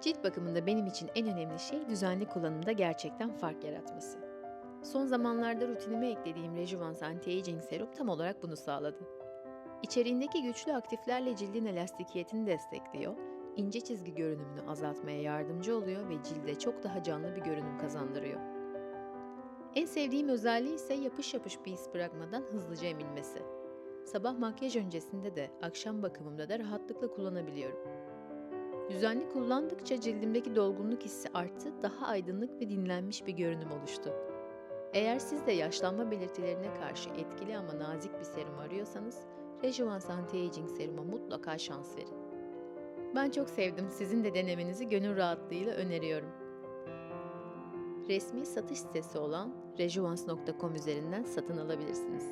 Cilt bakımında benim için en önemli şey düzenli kullanımda gerçekten fark yaratması. Son zamanlarda rutinime eklediğim Rejuvans Anti-Aging Serum tam olarak bunu sağladı. İçeriğindeki güçlü aktiflerle cildin elastikiyetini destekliyor, ince çizgi görünümünü azaltmaya yardımcı oluyor ve cilde çok daha canlı bir görünüm kazandırıyor. En sevdiğim özelliği ise yapış yapış bir iz bırakmadan hızlıca emilmesi. Sabah makyaj öncesinde de akşam bakımımda da rahatlıkla kullanabiliyorum. Düzenli kullandıkça cildimdeki dolgunluk hissi arttı, daha aydınlık ve dinlenmiş bir görünüm oluştu. Eğer siz de yaşlanma belirtilerine karşı etkili ama nazik bir serum arıyorsanız, Rejuvans Anti-Aging Serum'a mutlaka şans verin. Ben çok sevdim. Sizin de denemenizi gönül rahatlığıyla öneriyorum. Resmi satış sitesi olan rejuvans.com üzerinden satın alabilirsiniz.